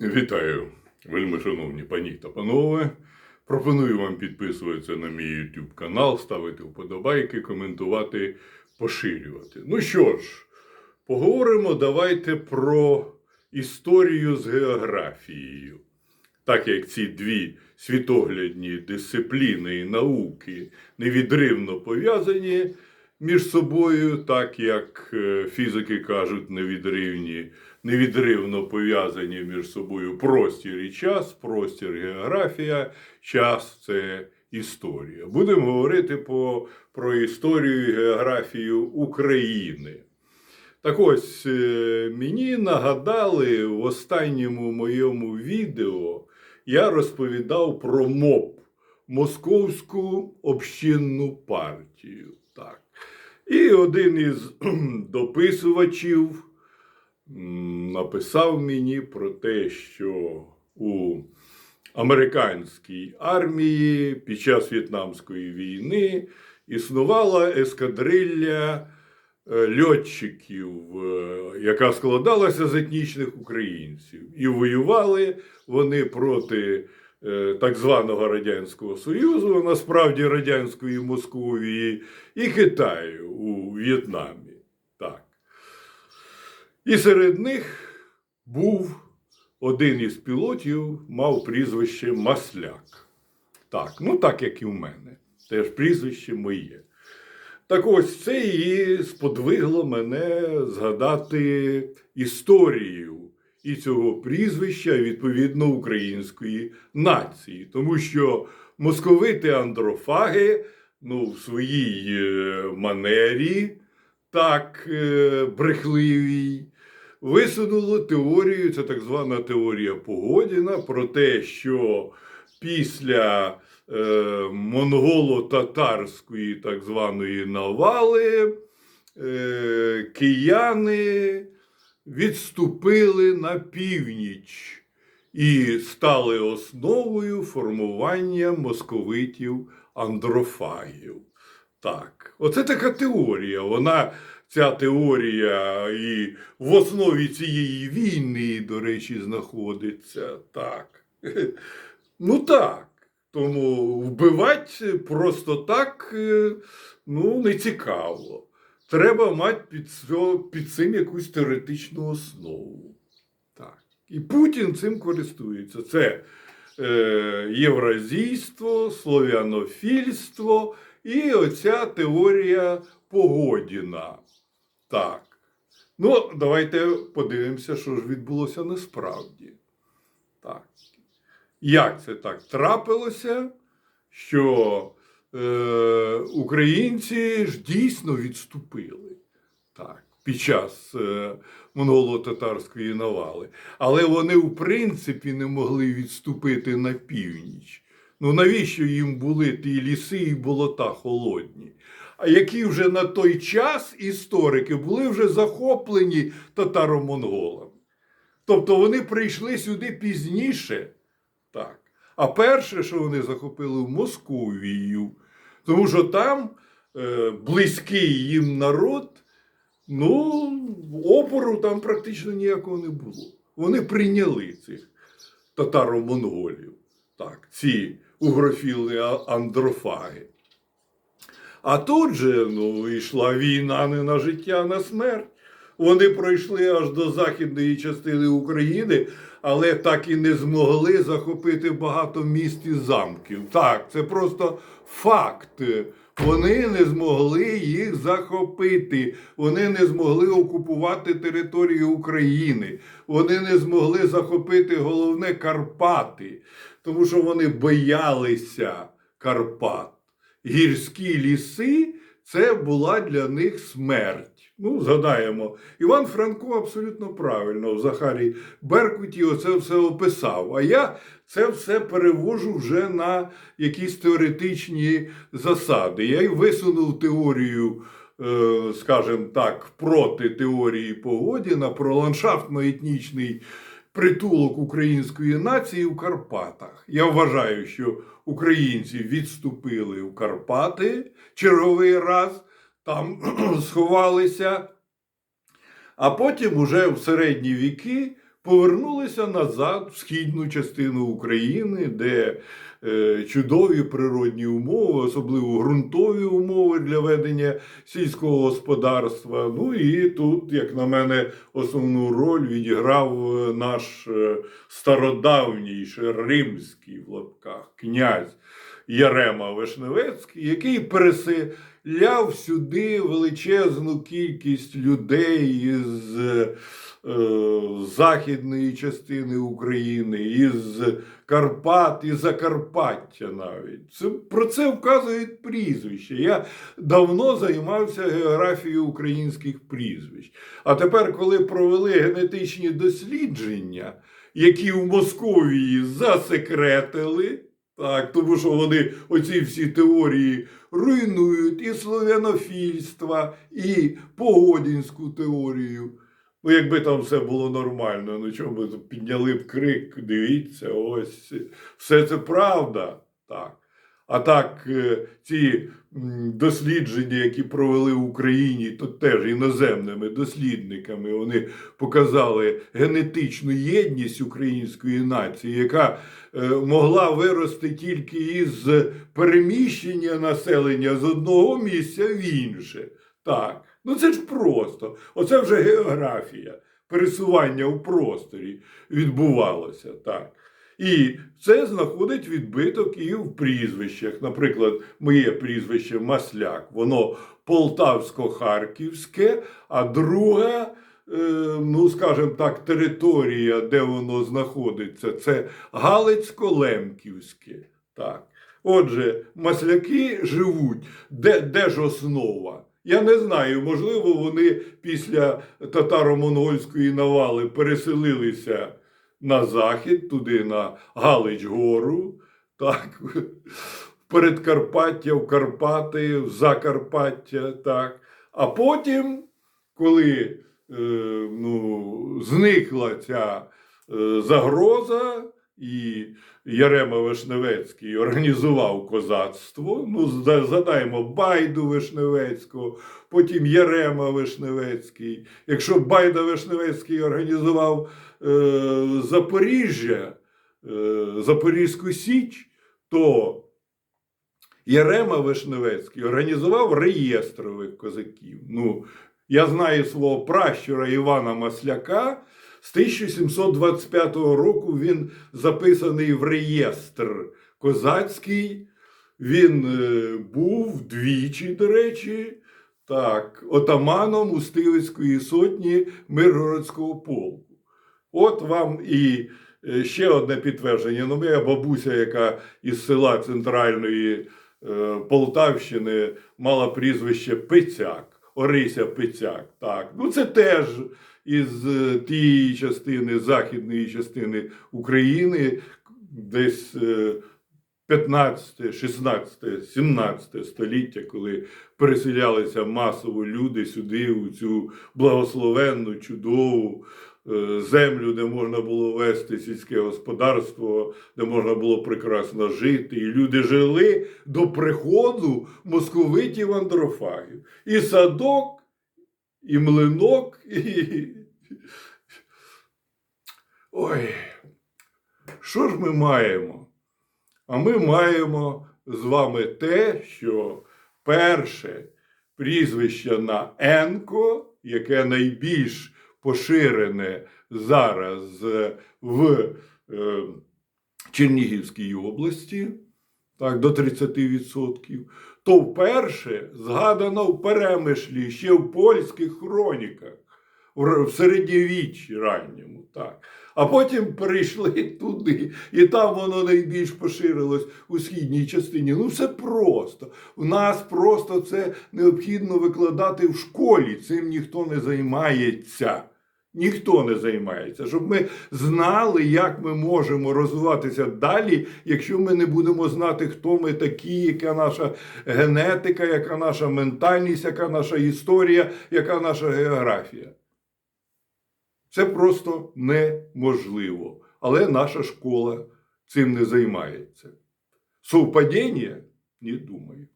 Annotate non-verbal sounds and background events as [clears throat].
Вітаю, вельми шановні пані та панове. Пропоную вам підписуватися на мій YouTube канал, ставити вподобайки, коментувати, поширювати. Ну що ж, поговоримо давайте про історію з географією. Так як ці дві світоглядні дисципліни і науки невідривно пов'язані між собою, так як е, фізики кажуть, невідривні, невідривно пов'язані між собою простір і час, простір географія, час це історія. Будемо говорити по, про історію і географію України. Так ось е, мені нагадали в останньому моєму відео я розповідав про МОП Московську общинну партію. І один із [clears throat] дописувачів написав мені про те, що у американській армії під час В'єтнамської війни існувала ескадрилля е, льотчиків, е, яка складалася з етнічних українців. І воювали вони проти так званого Радянського Союзу, а насправді Радянської Московії і Китаю у В'єтнамі. Так. І серед них був один із пілотів, мав прізвище Масляк. Так, ну так як і в мене. Теж прізвище моє. Так ось це і сподвигло мене згадати історію і цього прізвища, відповідно, української нації. Тому що московити андрофаги ну, в своїй е, манері, так е, брехливій, висунули теорію, це так звана теорія Погодіна, про те, що після е, монголо-татарської так званої навали е, кияни відступили на північ і стали основою формування московитів андрофагів. Так, оце така теорія. Вона, ця теорія і в основі цієї війни, до речі, знаходиться. Так. [laughs] Ну так. Тому вбивати просто так е, ну, не цікаво. Треба мати під, під цим якусь теоретичну основу. Так. І Путін цим користується. Це е, євразійство, слов'янофільство і оця теорія Погодіна. Так. Ну, давайте подивимося, що ж відбулося насправді. Так. Як це так трапилося, що українці ж дійсно відступили так, під час е, монголо-татарської навали. Але вони, в принципі, не могли відступити на північ. Ну навіщо їм були ті ліси і болота холодні? А які вже на той час історики були вже захоплені татаро-монголами. Тобто вони прийшли сюди пізніше. Так. А перше, що вони захопили в Московію, тому що там е, близький їм народ, ну, опору там практично ніякого не було. Вони прийняли цих татаро-монголів, так, ці угрофіли андрофаги. А тут же ну, йшла війна не на життя, а на смерть. Вони пройшли аж до західної частини України, але так і не змогли захопити багато міст і замків. Так, це просто факт. Вони не змогли їх захопити, вони не змогли окупувати територію України, вони не змогли захопити головне Карпати, тому що вони боялися Карпат. Гірські ліси це була для них смерть. Ну, згадаємо, Іван Франко абсолютно правильно в Захарі Беркуті оце все описав. А я це все перевожу вже на якісь теоретичні засади. Я й висунув теорію, е, скажімо так, проти теорії Погодіна про ландшафтно-етнічний притулок української нації в Карпатах. Я вважаю, що українці відступили в Карпати черговий раз, там [clears throat] сховалися. А потім уже в середні віки повернулися назад в східну частину України, де е, чудові природні умови, особливо ґрунтові умови для ведення сільського господарства. Ну і тут, як на мене, основну роль відіграв е, наш е, стародавній, римський в лапках князь Ярема Вишневецький, який переселяв сюди величезну кількість людей із е, західної частини України, із Карпат і Закарпаття навіть. Це, про це вказують прізвища. Я давно займався географією українських прізвищ. А тепер, коли провели генетичні дослідження, які в Московії засекретили, так, тому що вони оці всі теорії руйнують і слов'янофільства, і погодінську теорію. Ну, якби там все було нормально, ну чому ми підняли б крик, дивіться, ось все це правда. Так. А так, е, ці дослідження, які провели в Україні, то теж іноземними дослідниками, вони показали генетичну єдність української нації, яка е, могла вирости тільки із переміщення населення з одного місця в інше. Так, ну це ж просто. Оце вже географія. Пересування у просторі відбувалося. Так. І це знаходить відбиток і в прізвищах. Наприклад, моє прізвище Масляк, воно полтавсько-харківське, а друга, е, ну скажімо так, територія, де воно знаходиться, це Галицько-Лемківське. Так. Отже, масляки живуть. Де, де ж основа? Я не знаю, можливо, вони після татаро-монгольської навали переселилися на захід, туди на Галич-Гору, так, в Передкарпаття, в Карпати, в Закарпаття, так. А потім, коли е, ну, зникла ця е, загроза, і Ярема Вишневецький організував козацтво. Ну, згадаємо Байду Вишневецького, потім Ярема Вишневецький. Якщо Байда Вишневецький організував е, Запоріжжя, е, Запорізьку Січ, то Ярема Вишневецький організував реєстрових козаків. Ну, я знаю свого пращура Івана Масляка. З 1725 року він записаний в реєстр козацький. Він е, був двічі, до речі, так, отаманом Устилицької сотні Миргородського полку. От вам і е, ще одне підтвердження. Ну, моя бабуся, яка із села центральної е, Полтавщини мала прізвище Пицяк, Орися Пицяк. Так. Ну, це теж із е, тієї частини, західної частини України, десь е, 15, 16, 17 століття, коли переселялися масово люди сюди, у цю благословенну, чудову землю, де можна було вести сільське господарство, де можна було прекрасно жити. І люди жили до приходу московитів андрофагів. І садок, і млинок, [laughs] і. Ой, що ж ми маємо? А ми маємо з вами те, що перше прізвище на Енко, яке найбільш поширене зараз е, в е, Чернігівській області, так, до 30%, то вперше згадано в перемишлі ще в польських хроніках, в середньовіччі ранньому. Так. А потім перейшли туди, і там воно найбільш поширилось у східній частині. Ну, все просто. У нас просто це необхідно викладати в школі. Цим ніхто не займається. Ніхто не займається, щоб ми знали, як ми можемо розвиватися далі, якщо ми не будемо знати, хто ми такі, яка наша генетика, яка наша ментальність, яка наша історія, яка наша географія. Це просто неможливо. Але наша школа цим не займається. Совпадіння? Не думаю.